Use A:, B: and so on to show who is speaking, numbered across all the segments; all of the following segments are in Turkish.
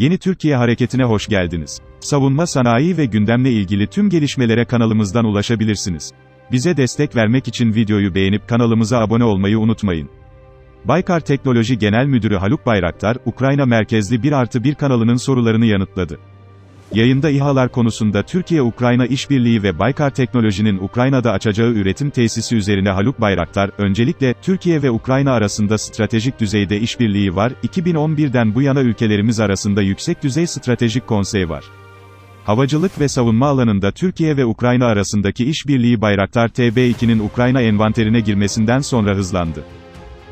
A: Yeni Türkiye Hareketi'ne hoş geldiniz. Savunma sanayi ve gündemle ilgili tüm gelişmelere kanalımızdan ulaşabilirsiniz. Bize destek vermek için videoyu beğenip kanalımıza abone olmayı unutmayın. Baykar Teknoloji Genel Müdürü Haluk Bayraktar, Ukrayna merkezli 1 artı 1 kanalının sorularını yanıtladı. Yayında İHA'lar konusunda Türkiye-Ukrayna işbirliği ve Baykar Teknoloji'nin Ukrayna'da açacağı üretim tesisi üzerine Haluk Bayraktar, öncelikle, Türkiye ve Ukrayna arasında stratejik düzeyde işbirliği var, 2011'den bu yana ülkelerimiz arasında yüksek düzey stratejik konsey var. Havacılık ve savunma alanında Türkiye ve Ukrayna arasındaki işbirliği Bayraktar TB2'nin Ukrayna envanterine girmesinden sonra hızlandı.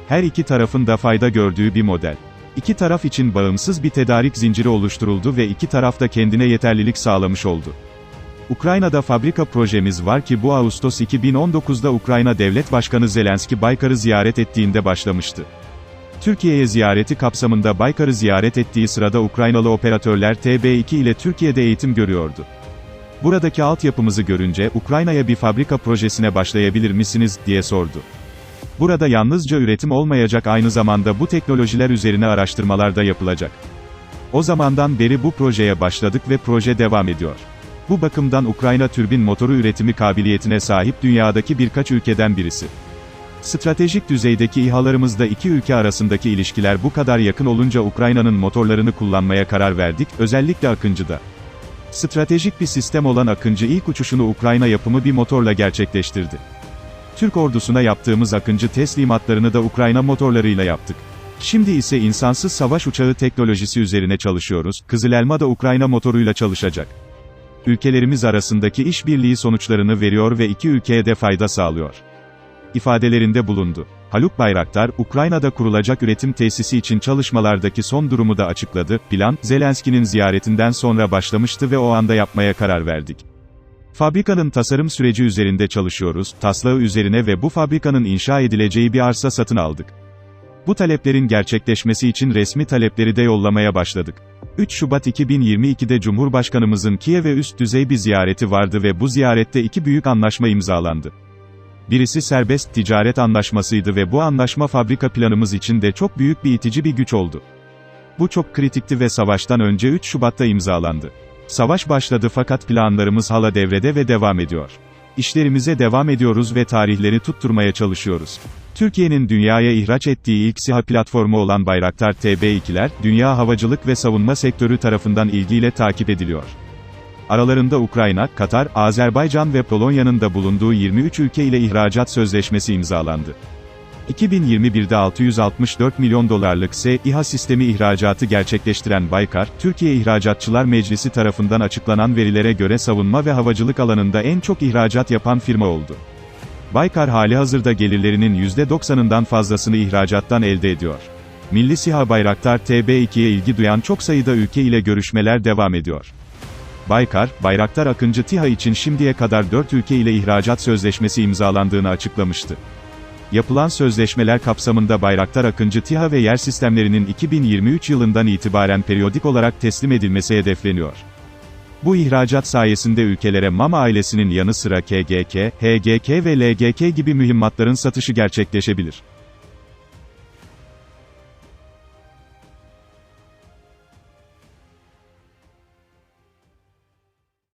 A: Her iki tarafın da fayda gördüğü bir model. İki taraf için bağımsız bir tedarik zinciri oluşturuldu ve iki taraf da kendine yeterlilik sağlamış oldu. Ukrayna'da fabrika projemiz var ki bu Ağustos 2019'da Ukrayna Devlet Başkanı Zelenski Baykar'ı ziyaret ettiğinde başlamıştı. Türkiye'ye ziyareti kapsamında Baykar'ı ziyaret ettiği sırada Ukraynalı operatörler TB2 ile Türkiye'de eğitim görüyordu. Buradaki altyapımızı görünce, Ukrayna'ya bir fabrika projesine başlayabilir misiniz, diye sordu. Burada yalnızca üretim olmayacak aynı zamanda bu teknolojiler üzerine araştırmalar da yapılacak. O zamandan beri bu projeye başladık ve proje devam ediyor. Bu bakımdan Ukrayna türbin motoru üretimi kabiliyetine sahip dünyadaki birkaç ülkeden birisi. Stratejik düzeydeki İHA'larımızda iki ülke arasındaki ilişkiler bu kadar yakın olunca Ukrayna'nın motorlarını kullanmaya karar verdik, özellikle Akıncı'da. Stratejik bir sistem olan Akıncı ilk uçuşunu Ukrayna yapımı bir motorla gerçekleştirdi. Türk ordusuna yaptığımız Akıncı teslimatlarını da Ukrayna motorlarıyla yaptık. Şimdi ise insansız savaş uçağı teknolojisi üzerine çalışıyoruz, Kızılelma da Ukrayna motoruyla çalışacak. Ülkelerimiz arasındaki işbirliği sonuçlarını veriyor ve iki ülkeye de fayda sağlıyor. İfadelerinde bulundu. Haluk Bayraktar, Ukrayna'da kurulacak üretim tesisi için çalışmalardaki son durumu da açıkladı. Plan, Zelenski'nin ziyaretinden sonra başlamıştı ve o anda yapmaya karar verdik. Fabrikanın tasarım süreci üzerinde çalışıyoruz, taslağı üzerine ve bu fabrikanın inşa edileceği bir arsa satın aldık. Bu taleplerin gerçekleşmesi için resmi talepleri de yollamaya başladık. 3 Şubat 2022'de Cumhurbaşkanımızın Kiev'e üst düzey bir ziyareti vardı ve bu ziyarette iki büyük anlaşma imzalandı. Birisi serbest ticaret anlaşmasıydı ve bu anlaşma fabrika planımız için de çok büyük bir itici bir güç oldu. Bu çok kritikti ve savaştan önce 3 Şubat'ta imzalandı. Savaş başladı fakat planlarımız hala devrede ve devam ediyor. İşlerimize devam ediyoruz ve tarihleri tutturmaya çalışıyoruz. Türkiye'nin dünyaya ihraç ettiği ilk SİHA platformu olan Bayraktar TB2'ler, dünya havacılık ve savunma sektörü tarafından ilgiyle takip ediliyor. Aralarında Ukrayna, Katar, Azerbaycan ve Polonya'nın da bulunduğu 23 ülke ile ihracat sözleşmesi imzalandı. 2021'de 664 milyon dolarlık S-İHA sistemi ihracatı gerçekleştiren Baykar, Türkiye İhracatçılar Meclisi tarafından açıklanan verilere göre savunma ve havacılık alanında en çok ihracat yapan firma oldu. Baykar hali hazırda gelirlerinin %90'ından fazlasını ihracattan elde ediyor. Milli SİHA Bayraktar TB2'ye ilgi duyan çok sayıda ülke ile görüşmeler devam ediyor. Baykar, Bayraktar Akıncı TİHA için şimdiye kadar 4 ülke ile ihracat sözleşmesi imzalandığını açıklamıştı. Yapılan sözleşmeler kapsamında Bayraktar Akıncı TİHA ve yer sistemlerinin 2023 yılından itibaren periyodik olarak teslim edilmesi hedefleniyor. Bu ihracat sayesinde ülkelere MAM ailesinin yanı sıra KGK, HGK ve LGK gibi mühimmatların satışı gerçekleşebilir.